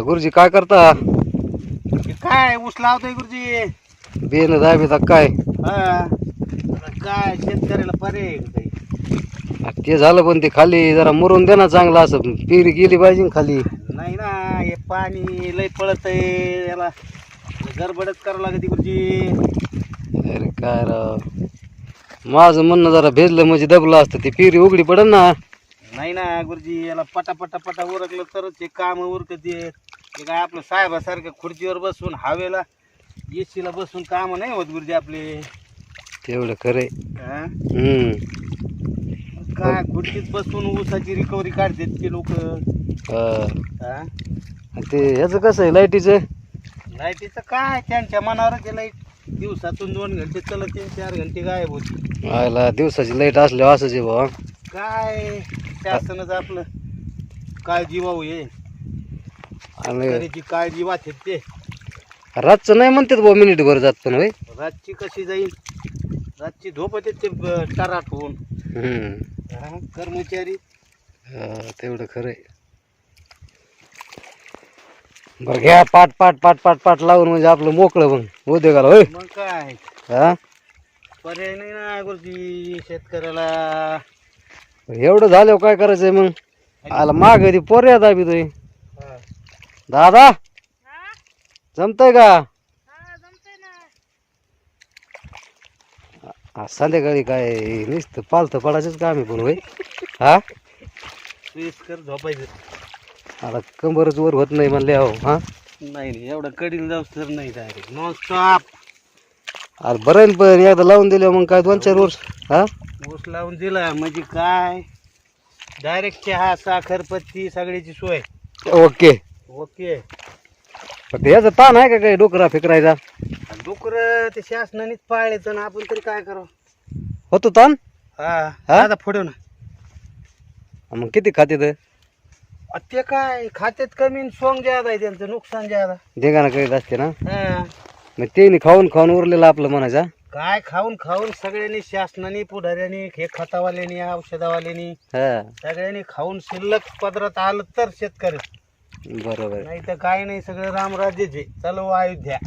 गुरुजी काय करता? काय ऊस लावतोय गुरुजी. बेन दाबी काय? हा. आता काय शेतकऱ्याला पर्याय आहे का काही? आ, ते झालं पण ते खाली जरा मुरून दे ना चांगलं असं. पिरी गेली पाहिजे ना खाली. नाही ना हे पाणी लय पळत आहे याला गडबडच करावं लागते गुरुजी. अरे काय राव. माझं म्हणणं जरा भेजलं म्हणजे दबलं असतं. ते पिरी उघडी पडन ना. नाही ना गुरुजी याला पटा पटा पटा उरकलं तरच हे काम उरकत. येत हे काय आपलं साहेबासारख्या खुर्चीवर बसून हवेला एसीला बसून काम नाही होत गुरुजी आपले. तेवढं खरे हा? हम्म. काय खुर्चीत बसून ऊसाची रिकव्हरी काढतात ते लोक. हा. आणि ते ह्याचं कसं आहे लाईटीचं? लाईटीचं काय त्यांच्या मनावरच आहे लाइट. दिवसातून दोन घंटे चलत तीन चार घंटे गायब होती. आयला दिवसाची लाइट असल्यावर असंच आहे भावा काय शासनच आपलं काळजी वाहू ये आणि शेतकऱ्याची काळजी वाचत ते. रातचं नाही म्हणतात भाऊ मिनिट भर जात पण होय. रातची कशी जाईल? रातची झोप येते ते ब- टराट होऊन. हम्म. हा, कर्मचारी. हा, तेवढं खरं आहे. बरं घ्या पाट पाट पाट पाट पाट लावून म्हणजे आपलं मोकळं मग. उद्योगाला होय. मग काय? हा? पर्याय नाही ना गुरुजी शेतकऱ्याला. एवढं झाल्यावर काय करायचंय मग? आला माग ती पोऱ्या दाबी तुम्ही. दादा? जमतंय का? आ, संध्याकाळी काय नुसतं पालतं पडायचंच काम आहे पण होय. हा? सोयीस्कर झोपायचं. आता कंबरच वर होत नाही म्हणले हो हा? नाही नाही एवढं कडील जाऊस तर नाही डायरेक्ट नॉन स्टॉप अरे बरं आहे ना पण एकदा लावून दिलं मग काय दोन चार वर्ष हा? ऊस लावून दिला म्हणजे काय? डायरेक्ट चहा साखर पत्ती सगळ्याची सोय. ओके. ओके. याचा ताण आहे का काही डोकरा फिकरायचा? डुकर ते शासनानेच पाळले तर आपण तरी काय करावं? होतो ताण? हा. हा? आता पुढे ना. मग किती खाते अ, ते काय खात्यात कमी न सोंग ज्यादा आहे त्यांचं नुकसान ज्यादा. देगाना करीत असते ना? हा. मग ते खाऊन खाऊन उरलेलं आपलं म्हणायचा काय खाऊन खाऊन सगळ्यांनी शासनाने पुढाऱ्यांनी हे खतावाल्यांनी औषधावाल्यांनी हा. सगळ्यांनी खाऊन शिल्लक पदरात आलं तर शेतकरी. बरोबर. नाही तर काय नाही सगळं रामराज्यचे चलो हो अयोध्या.